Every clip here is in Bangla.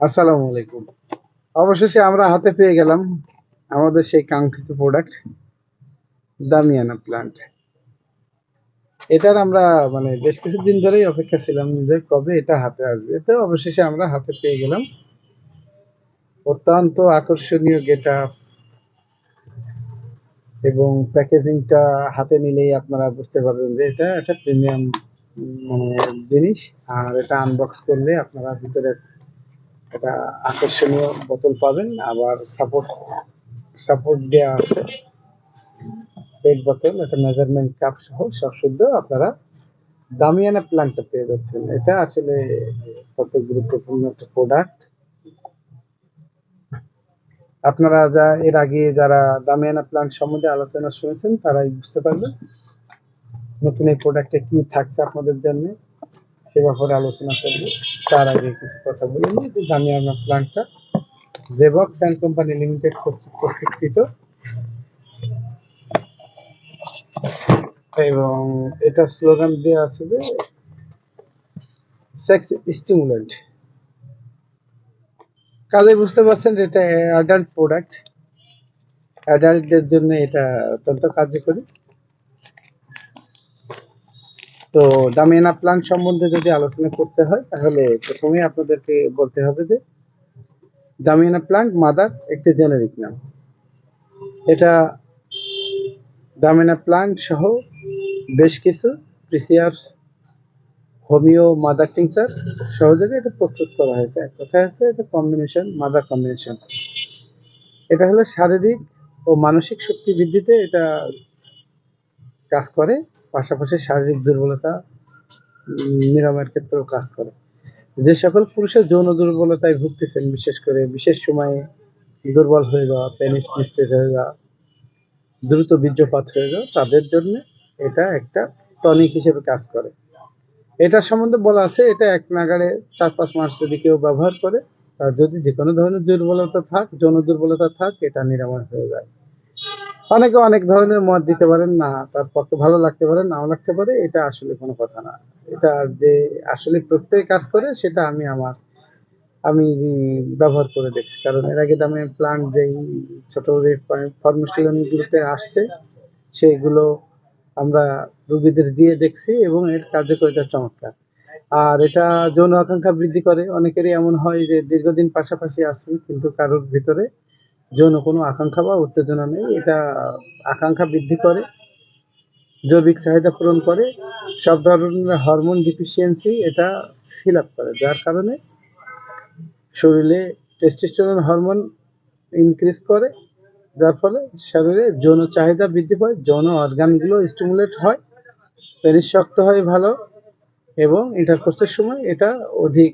আসসালামু আলাইকুম। অবশেষে আমরা হাতে পেয়ে গেলাম আমাদের সেই কাঙ্ক্ষিত প্রোডাক্ট দামিয়ানা প্লান্ট এটার আমরা মানে বেশ কিছুদিন ধরেই অপেক্ষা ছিলাম যে কবে এটা হাতে আসবে। তো অবশেষে আমরা হাতে পেয়ে গেলাম অত্যন্ত আকর্ষণীয় গেটা এবং প্যাকেজিংটা হাতে নিলেই আপনারা বুঝতে পারবেন যে এটা একটা প্রিমিয়াম মানে জিনিস, আর এটা আনবক্স করলে আপনারা ভিতরে একটা আকর্ষণীয় বোতল পাবেন, আবার সাপোর্ট সাপোর্ট দেওয়া আছে। পেট বোতল একটা মেজারমেন্ট কাপ সহ, সব শুদ্ধ, আপনারা দামিয়ানা প্ল্যান্টটা পেয়ে যাচ্ছেন। এটা আসলে কত গুরুত্বপূর্ণ একটা প্রোডাক্ট আপনারা যা, এর আগে যারা দামিয়ানা প্ল্যান্ট সম্বন্ধে আলোচনা শুনেছেন, তারাই বুঝতে পারবেন। নতুন এই প্রোডাক্টে কি থাকছে আপনাদের জন্য, সে ব্যাপারে আলোচনা করব। তার আগে কিছু কথা বলে। নিই যে দামিয়ানা প্ল্যান্টটা জেবক্স অ্যান্ড কোম্পানি লিমিটেড কর্তৃক প্রস্তুতকৃত। এবং এটা স্লোগান দেওয়া আছে যে সেক্স স্টিমুলেন্ট কাজে বুঝতে পারছেন এটা অ্যাডাল্ট প্রোডাক্ট অ্যাডাল্টদের জন্য এটা অত্যন্ত কার্যকরী। তো দামিয়ানা প্ল্যান্ট সম্বন্ধে যদি আলোচনা করতে হয়, তাহলে প্রথমে আপনাদেরকে বলতে হবে যে দামিয়ানা প্ল্যান্ট মাদার একটি জেনারিক নাম। এটা দামিয়ানা প্ল্যান্ট সহ বেশ কিছু প্রিসিয়ার্স হোমিও মাদার টিংচার সহযোগে এটা প্রস্তুত করা হয়েছে। এক কথায় হচ্ছে এটা কম্বিনেশন মাদার কম্বিনেশন এটা হলো শারীরিক ও মানসিক শক্তি বৃদ্ধিতে এটা কাজ করে। পাশাপাশি শারীরিক দুর্বলতা নিরাময়ের ক্ষেত্রেও কাজ করে। যে সকল পুরুষের যৌন দুর্বলতায় ভুগতেছেন, বিশেষ করে বিশেষ সময়ে দুর্বল হয়ে যাওয়া, পেনিস নিস্তেজ হয়ে যাওয়া, দ্রুত বীর্যপাত হয়ে যাওয়া, তাদের জন্য এটা একটা টনিক হিসেবে কাজ করে। এটার সম্বন্ধে বলা আছে, এটা এক নাগাড়ে চার পাঁচ মাস যদি কেউ ব্যবহার করে, তার যদি যে কোনো ধরনের দুর্বলতা থাক, যৌন দুর্বলতা থাক, এটা নিরাময় হয়ে যায়। অনেকে অনেক ধরনের মত দিতে পারেন, না, তার পক্ষে ভালো লাগতে পারে, নাও লাগতে পারে, এটা আসলে কোনো কথা না। এটা যে আসলে প্রত্যেক কাজ করে, সেটা আমি আমার, আমি ব্যবহার করে দেখছি। কারণ এর আগে দামে প্লান্ট যেই ছোট যে ফর্মেশনগুলোতে আসছে, সেগুলো আমরা রোগীদের দিয়ে দেখছি এবং এর কার্যকারিতা চমৎকার। আর এটা যৌন আকাঙ্ক্ষা বৃদ্ধি করে। অনেকেরই এমন হয় যে দীর্ঘদিন পাশাপাশি আছেন, কিন্তু কারোর ভিতরে যৌন কোনো আকাঙ্ক্ষা বা উত্তেজনা নেই, এটা আকাঙ্ক্ষা বৃদ্ধি করে জৈবিক চাহিদা পূরণ করে, সব ধরনের হরমোন ডিফিসিয়েন্সি এটা ফিল আপ করে, যার কারণে শরীরে টেস্টোস্টেরন হরমোন ইনক্রিজ করে, যার ফলে শরীরে যৌন চাহিদা বৃদ্ধি পায়, যৌন অর্গানগুলো স্টিমুলেট হয় পেনিস শক্ত হয় ভালো, এবং ইন্টারকোর্সের সময় এটা অধিক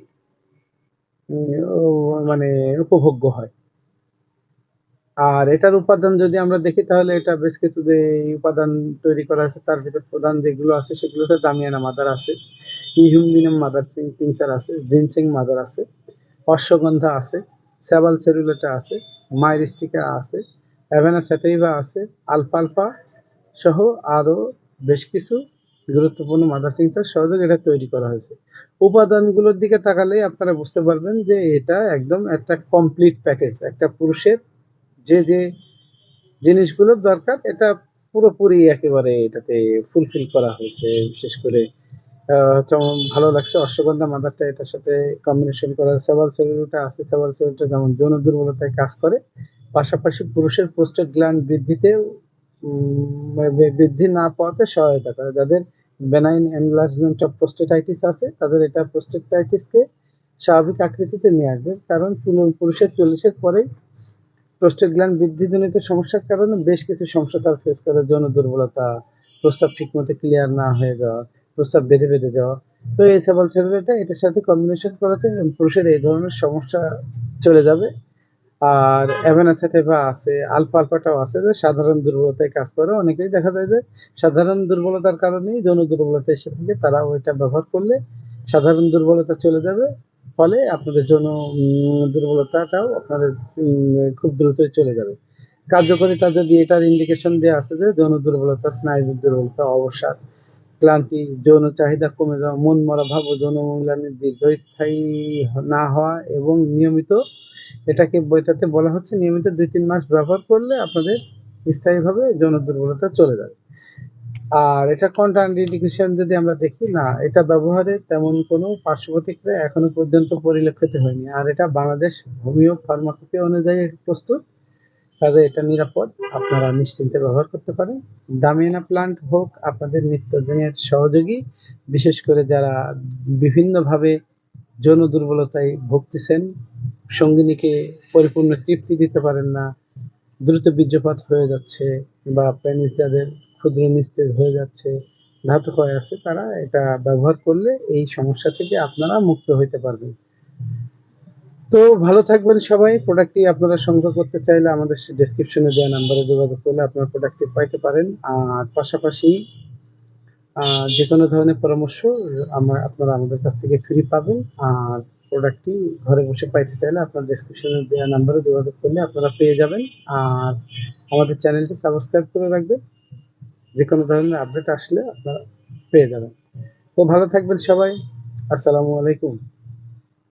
মানে উপভোগ্য হয়। আর এটার উপাদান যদি আমরা দেখি, তাহলে এটা বেশ কিছু যে উপাদান তৈরি করা আছে। তার ভিতরে প্রধান যেগুলো আছে, সেগুলোতে দামিয়ানা মাদার আছে ইহুমিনাম মাদার সিং টিংচার আছে, জিনসিং মাদার আছে অশ্বগন্ধা আছে স্যাবাল সেরুলেটা আছে, মাইরিস্টিকা আছে, অ্যাভেনা স্যাটাইভা আছে, আলফালফা সহ আরও বেশ কিছু গুরুত্বপূর্ণ মাদার টিংচার সহযোগে এটা তৈরি করা হয়েছে। উপাদানগুলোর দিকে তাকালেই আপনারা বুঝতে পারবেন যে এটা একদম একটা কমপ্লিট প্যাকেজ একটা পুরুষের যে যে জিনিসগুলোর দরকার এটা পুরোপুরি একেবারে এটাতে ফুলফিল করা হয়েছে। বিশেষ করে ভালো লাগছে অশ্বগন্ধা মাদারটা এটার সাথে কম্বিনেশন করা সেভাল সেলুলটা আছে সেভাল সেলুলটা যেমন যৌন দুর্বলতায় কাজ করে পাশাপাশি পুরুষের প্রোস্টেট গ্ল্যান্ড বৃদ্ধিতে উম, বৃদ্ধি না পাওয়াতে সহায়তা করে। যাদের বেনাইন এনলার্জমেন্ট অফ প্রোস্টেটাইটিস আছে তাদের এটা প্রোস্টেটাইটিসকে স্বাভাবিক আকৃতিতে নিয়ে আসবে। কারণ পুরুষের চল্লিশের পরেই প্রোস্টেট গ্ল্যান্ড বৃদ্ধিজনিত সমস্যার কারণে বেশ কিছু সমস্যা তার ফেস করে। যৌন দুর্বলতা, প্রস্রাব ঠিকমতো ক্লিয়ার না হয়ে যাওয়া প্রস্তাব বেঁধে বেঁধে যাওয়া। তো এই সেবল সেলুলাইটা এটার সাথে কম্বিনেশন করাতে পুরুষের এই ধরনের সমস্যা চলে যাবে। আর অ্যাভেনাসেটেভা আছে আলফা আলফাটাও আছে, যে সাধারণ দুর্বলতায় কাজ করে। অনেকেই দেখা যায় যে সাধারণ দুর্বলতার কারণেই যৌন দুর্বলতা এসে থাকে। তারা ওইটা ব্যবহার করলে সাধারণ দুর্বলতা চলে যাবে। ফলে আপনাদের উম, দুর্বলতাটাও আপনাদের খুব দ্রুতই চলে যাবে। কার্যকারিতা যদি এটার ইন্ডিকেশন দেওয়া আছে যে যৌন দুর্বলতা স্নায়ু দুর্বলতা অবসাদ ক্লান্তি যৌন চাহিদা কমে যাওয়া মন মরা ভাব ও যৌন মূল্যায়নের দীর্ঘস্থায়ী না হওয়া এবং নিয়মিত এটাকে বইটাতে বলা হচ্ছে নিয়মিত দুই তিন মাস ব্যবহার করলে আপনাদের স্থায়ীভাবে যৌন দুর্বলতা চলে যাবে। আর এটা কন্ট্রাইন্ডিকেশন যদি আমরা দেখি, না, এটা ব্যবহারে তেমন কোনো পার্শ্ব প্রতিক্রিয়া এখনও পর্যন্ত পরিলক্ষিত হয়নি। আর এটা বাংলাদেশ হোমিও ফার্মাকোপি অনুযায়ী প্রস্তুত। কাজে এটা নিরাপদ, আপনারা নিশ্চিন্তে ব্যবহার করতে পারেন। দামিয়ানা প্লান্ট হোক, আপনাদের নিত্যদিনের সহযোগী, বিশেষ করে যারা বিভিন্নভাবে যৌন দুর্বলতায় ভুগতেছেন, সঙ্গিনীকে পরিপূর্ণ তৃপ্তি দিতে পারেন না, দ্রুত বীর্যপাত হয়ে যাচ্ছে, বা পেনিস যাদের ক্ষুদ্র নিস্তেজ হয়ে যাচ্ছে ধাতু হয়ে আছে, তারা এটা ব্যবহার করলে এই সমস্যা থেকে আপনারা মুক্ত হইতে পারবেন। তো ভালো থাকবেন সবাই। প্রোডাক্টটি আপনারা সংগ্রহ করতে চাইলে আমাদের ডেসক্রিপশনে দেওয়া নাম্বারে যোগাযোগ করলে আপনারা প্রোডাক্টটি পাইতে পারেন। আর পাশাপাশি যে কোনো ধরনের পরামর্শ আমরা, আপনারা আমাদের কাছ থেকে ফ্রি পাবেন। আর প্রোডাক্টটি ঘরে বসে পাইতে চাইলে আপনার ডেসক্রিপশনে দেওয়া নাম্বারে যোগাযোগ করলে আপনারা পেয়ে যাবেন। আর আমাদের চ্যানেলটি সাবস্ক্রাইব করে রাখবেন। যে কোনো ধরনের আপডেট আসলে আপনারা পেয়ে যাবেন। তো ভালো থাকবেন সবাই। আসসালামু আলাইকুম।